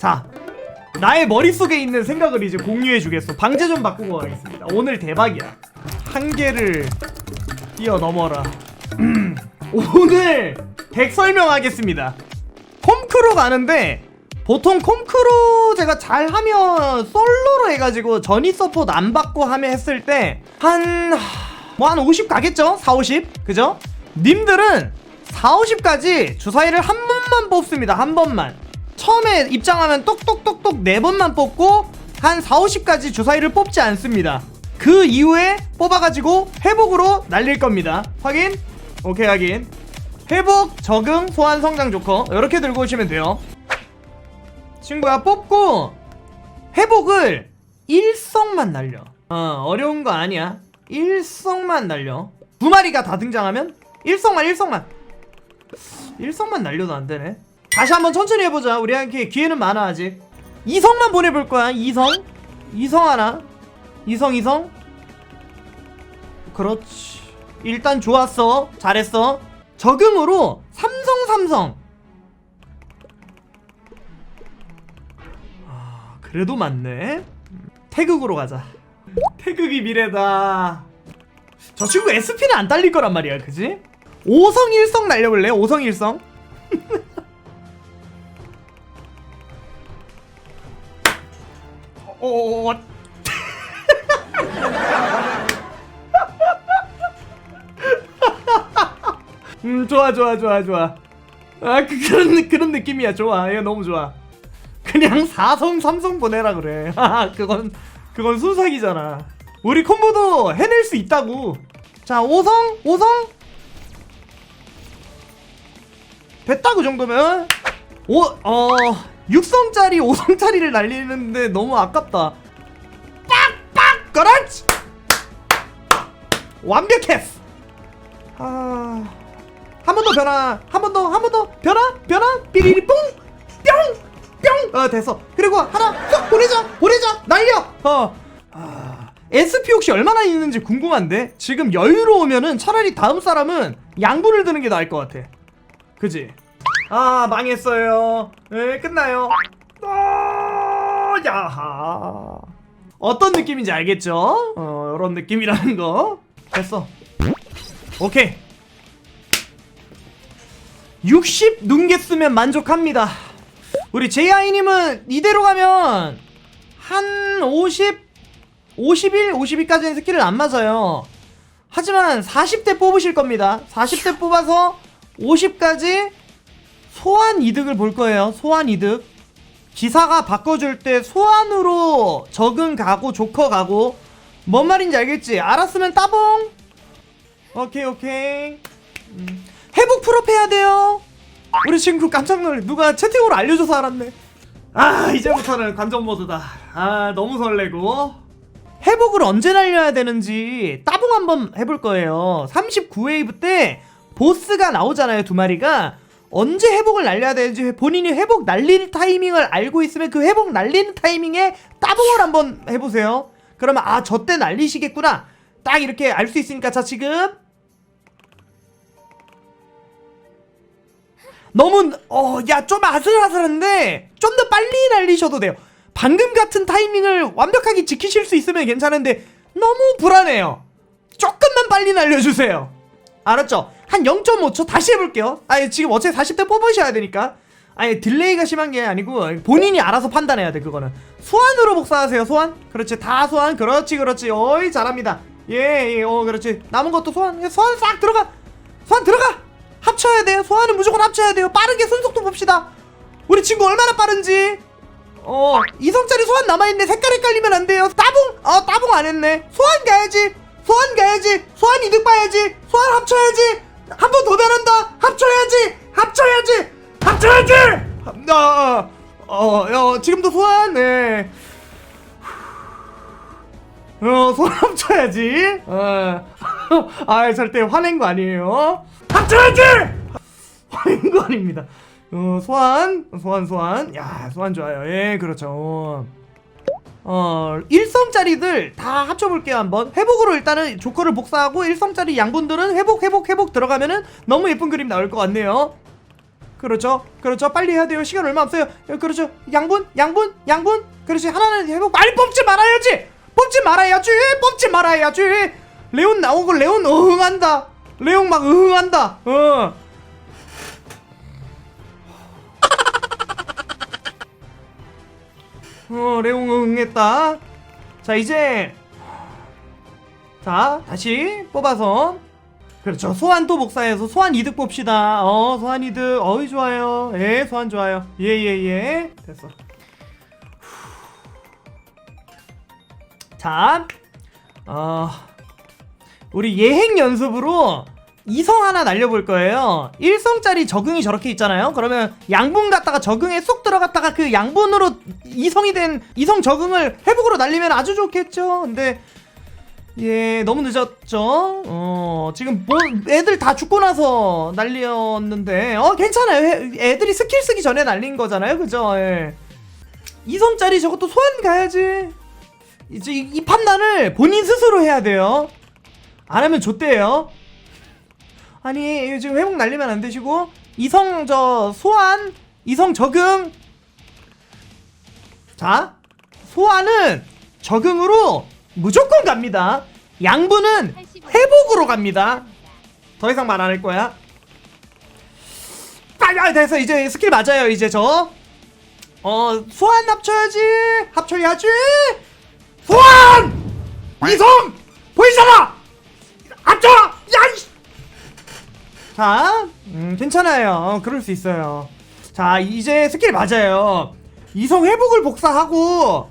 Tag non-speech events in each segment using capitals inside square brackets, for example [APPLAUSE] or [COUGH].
자 나의 머릿속에 있는 생각을 이제 공유해 주겠어. 방제 좀 바꾸고 가겠습니다. 오늘 대박이야. 한계를 뛰어넘어라. 음, 오늘 덱 설명하겠습니다. 콤크로 가는데 보통 콤크로 제가 잘하면 솔로로 해가지고 전이 서포트 안 받고 하면 했을 때 한 뭐 한 50 가겠죠? 4, 50 그죠? 님들은 4, 50까지 주사위를 한 번만 뽑습니다. 한 번만 처음에 입장하면 똑똑똑똑 네 번만 뽑고 한 4, 50까지 주사위를 뽑지 않습니다. 그 이후에 뽑아가지고 회복으로 날릴 겁니다. 확인? 오케이 확인. 회복, 적응, 소환, 성장 조커 이렇게 들고 오시면 돼요. 친구야 뽑고 회복을 일성만 날려. 어 어려운 거 아니야. 일성만 날려. 두 마리가 다 등장하면? 일성만 일성만. 일성만 날려도 안 되네 다시 한번 천천히 해보자. 우리 한테 기회는 많아 아직. 이성만 보내볼 거야. 이성? 이성 하나? 이성 이성? 그렇지. 일단 좋았어. 잘했어. 적응으로 삼성 삼성. 아 그래도 맞네. 태극으로 가자. 태극이 미래다. 저 친구 SP는 안 딸릴 거란 말이야 그지? 5성 1성 날려볼래? 5성 1성? [LAUGHS] 어... [LAUGHS] 음 좋아 좋아 좋아 좋아. 아 그, 그런 느- 그런 느낌이야. 좋아. 이거 너무 좋아. 그냥 [LAUGHS] 4성 3성 보내라 그래. 아 [LAUGHS] 그건 그건 순삭이잖아. 우리 콤보도 해낼 수 있다고. 자 5성 5성? 됐다 그 정도면? 오, 어 6성짜리 5성짜리를 날리는데 너무 아깝다. 빡빡! 그렇지! 완벽했어. 아... 한 번 더 변화. 한 번 더 한 번 더 변화 변화. 삐리리 뽕뿅뿅! 어 됐어. 그리고 하나 쏙 보내자 보내자. 날려! 어. 아, SP 혹시 얼마나 있는지 궁금한데 지금 여유로우면은 차라리 다음 사람은 양분을 드는 게 나을 것 같아. 그지 아 망했어요. 네 끝나요. 아, 야하. 어떤 느낌인지 알겠죠? 어 이런 느낌이라는 거. 됐어. 오케이. 60 눈개 쓰면 만족합니다. 우리 제이아이님은 이대로 가면 한 50, 51, 52까지는 스킬을 안 맞아요. 하지만 40대 뽑으실 겁니다. 40대 뽑아서 50까지 소환 이득을 볼 거예요. 소환 이득. 기사가 바꿔줄 때 소환으로 적응 가고 조커 가고 뭔 말인지 알겠지? 알았으면 따봉. 오케이 오케이. 음. 회복 풀업 해야 돼요. 우리 친구 깜짝 놀래. 누가 채팅으로 알려줘서 알았네. 아 이제부터는 관전 모드다. 아 너무 설레고. 회복을 언제 날려야 되는지 따봉 한번 해볼 거예요. 39웨이브 때 보스가 나오잖아요 두 마리가. 언제 회복을 날려야 되는지 본인이 회복 날릴 타이밍을 알고 있으면 그 회복 날리는 타이밍에 따봉을 한번 해보세요. 그러면 아 저 때 날리시겠구나. 딱 이렇게 알 수 있으니까 자 지금 너무 어야 좀 아슬아슬한데 좀 더 빨리 날리셔도 돼요. 방금 같은 타이밍을 완벽하게 지키실 수 있으면 괜찮은데 너무 불안해요. 조금만 빨리 날려주세요. 알았죠? 한 0.5초 다시 해볼게요. 아니 지금 어차피 40대 뽑으셔야 되니까. 아니 딜레이가 심한 게 아니고 본인이 알아서 판단해야 돼 그거는. 소환으로 복사하세요 소환. 그렇지 다 소환. 그렇지 그렇지. 어이 잘합니다. 예예어 그렇지. 남은 것도 소환. 소환 싹 들어가. 소환 들어가. 합쳐야 돼요. 소환은 무조건 합쳐야 돼요. 빠르게 손속도 봅시다. 우리 친구 얼마나 빠른지. 어, 이성짜리 소환 남아있네. 색깔 헷갈리면 안 돼요. 따봉! 어, 따봉 안 했네. 소환 가야지. 소환 가야지. 소환 이득 봐야지. 소환 합쳐야지. 한 번더 변한다. 합쳐야지. 합쳐야지. 합쳐야지! 어, 어, 어, 지금도 소환, 네. 어, 손 합쳐야지. 어. [LAUGHS] 아, 절대 화낸 거 아니에요. 합쳐야지! 화낸 거 아닙니다. 어, 소환, 소환, 소환. 야, 소환 좋아요. 예, 그렇죠. 어, 1성짜리들 다 합쳐볼게요, 한번. 회복으로 일단은 조커를 복사하고 1성짜리 양분들은 회복, 회복, 회복 들어가면은 너무 예쁜 그림 나올 것 같네요. 그렇죠? 그렇죠? 빨리 해야 돼요. 시간 얼마 없어요. 어, 그렇죠? 양분 양분 양분. 그렇지. 하나는 회복. 빨리 뽑지 말아야지! 뽑지 말아야지! 뽑지 말아야지! 레온 나오고 레온 응한다. 레온 막 응한다. 어 어, 레옹 응했다. 자, 이제 자, 다시 뽑아서 그렇죠. 소환 또 복사해서 소환 이득 봅시다. 어, 소환 이득. 어이 좋아요. 예, 소환 좋아요. 예, 예, 예. 됐어. 자, 어, 우리 예행 연습으로 이성 하나 날려볼 거예요. 1성짜리 적응이 저렇게 있잖아요. 그러면 양분 갖다가 적응에 쏙 들어갔다가 그 양분으로 이성이 된 이성 적응을 회복으로 날리면 아주 좋겠죠. 근데 예 너무 늦었죠. 어 지금 뭐 애들 다 죽고 나서 날렸는데 어 괜찮아요. 해- 애들이 스킬 쓰기 전에 날린 거잖아요. 그죠? 예. 이성짜리 저것도 소환 가야지. 이제 이, 이 판단을 본인 스스로 해야 돼요. 안 하면 좆대요. 아니 지금 회복 날리면 안 되시고 이성 저 소환 이성 적응. 자 소환은 적응으로 무조건 갑니다. 양분은 회복으로 갑니다. 더 이상 말 안 할 거야. 빨리 아, 돼서 이제 스킬 맞아요 이제 저. 어 소환 합쳐야지. 합쳐야지. 소환! 이성! 보이잖아! 합쳐 야이 자, 음, 괜찮아요. 어, 그럴 수 있어요. 자, 이제 스킬 맞아요. 이성 회복을 복사하고,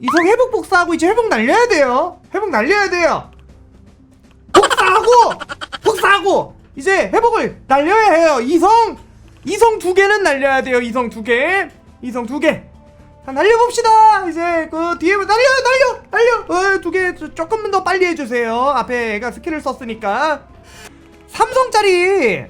이성 회복 복사하고, 이제 회복 날려야 돼요. 회복 날려야 돼요. 복사하고, 복사하고, 이제 회복을 날려야 해요. 이성, 이성 두 개는 날려야 돼요. 이성 두 개. 이성 두 개. 자, 날려봅시다. 이제 그 뒤에 날려, 날려, 날려. 어, 두개 조금 더 빨리 해주세요. 앞에 애가 스킬을 썼으니까. 삼성짜리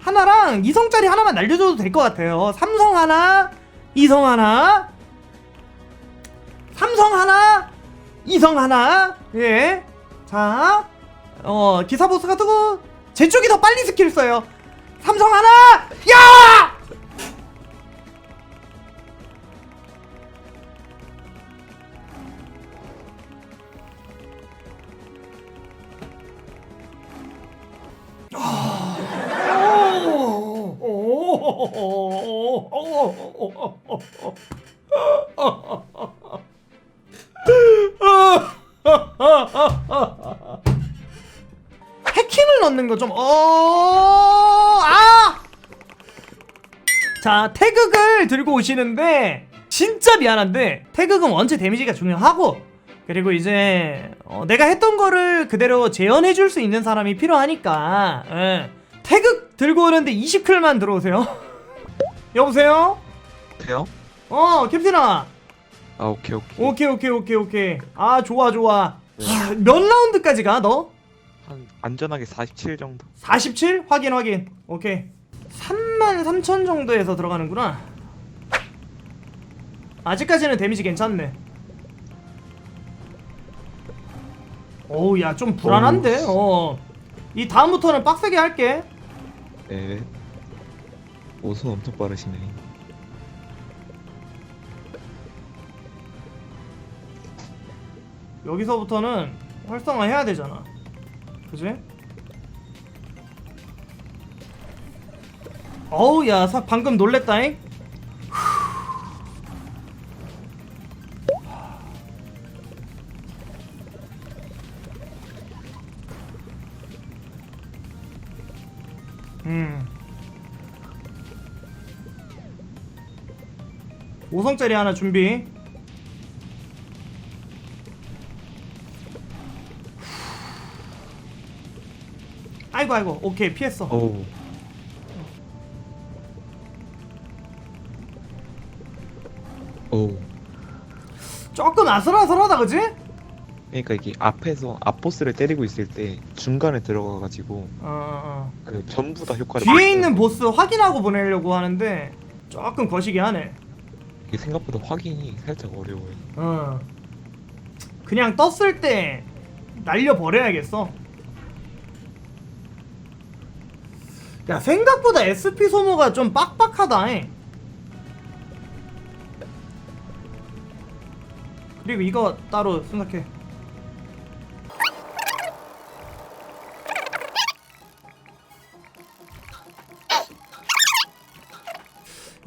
하나랑 이성짜리 하나만 날려줘도 될 것 같아요. 삼성 하나, 이성 하나, 삼성 하나, 이성 하나. 예. 자, 어 기사 보스가 뜨고 제 쪽이 더 빨리 스킬 써요. 삼성 하나, 야! 해킹을 넣는 거 좀, 어, 아! 자, 태극을 들고 오시는데, 진짜 미안한데, 태극은 원체 데미지가 중요하고, 그리고 이제, 어, 내가 했던 거를 그대로 재현해 줄 수 있는 사람이 필요하니까, 예. 태극 들고 오는데 20클만 들어오세요. [LAUGHS] 여보세요? 돼요? 어, 캡틴아. 아 오케이 오케이 오케이, 오케이, 오케이, 오케이. 아, 좋아, 좋아. 아, 몇 라운드까지 가, 너? 한 안전하게 47 정도 47? 확인 확인 오케이 3만 3천 정도에서 들어가는구나 아직까지는 데미지 괜찮네 어우 야 좀 불안한데 어이 다음부터는 빡세게 할게 네 오손 엄청 빠르시네. 여기서부터는 활성화 해야 되잖아. 그지? 어우 야 사- 방금 놀랬다잉? 음 5성짜리 하나 준비. 아이고 아이고. 오케이 피했어. 어우 어우 조금 아슬아슬하다 그지? 그러니까 이게 앞에서 앞보스를 때리고 있을 때 중간에 들어가가지고 어, 어, 그 전부 다 어. 효과를 뒤에 있는 보스 확인하고 보내려고 하는데 조금 거시기 하네 이게 생각보다 확인이 살짝 어려워요. 어. 그냥 떴을 때 날려 버려야겠어. 야 생각보다 SP 소모가 좀 빡빡하다 잉. 그리고 이거 따로 생각해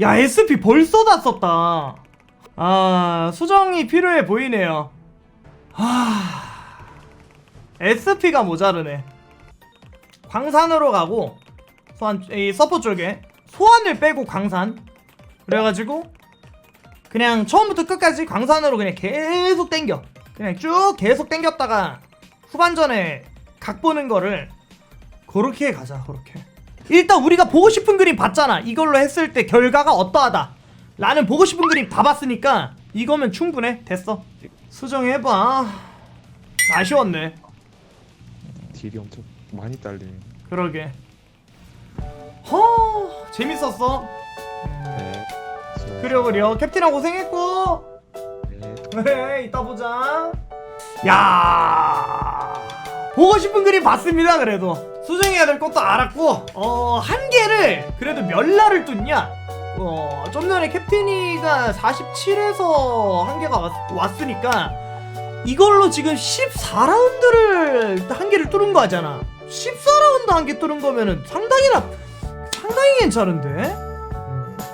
야 SP 벌써 다 썼다. 아 수정이 필요해 보이네요. 하... SP가 모자르네. 광산으로 가고 소환 이 서포 쪽에 소환을 빼고 광산. 그래가지고 그냥 처음부터 끝까지 광산으로 그냥 계속 땡겨. 그냥 쭉 계속 땡겼다가 후반전에 각 보는 거를 그렇게 가자 그렇게 일단 우리가 보고 싶은 그림 봤잖아. 이걸로 했을 때 결과가 어떠하다. 나는 보고 싶은 그림 다 봤으니까 이거면 충분해. 됐어. 수정해봐. 아쉬웠네. 딜이 엄청 많이 딸리네. 그러게. 허 재밌었어. 네. 저- 그려 그려. 캡틴아 고생했고. 네. 그래 이따 보자. 야 보고 싶은 그림 봤습니다 그래도 수정해야 될 것도 알았고 어 한계를 그래도 몇 날을 뚫냐? 어 좀 전에 캡틴이가 47에서 한계가 왔, 왔으니까 이걸로 지금 14라운드를 한계를 뚫은 거 하잖아. 14라운드 한계 뚫은 거면은 상당히 나 상당히 괜찮은데?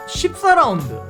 14라운드. 야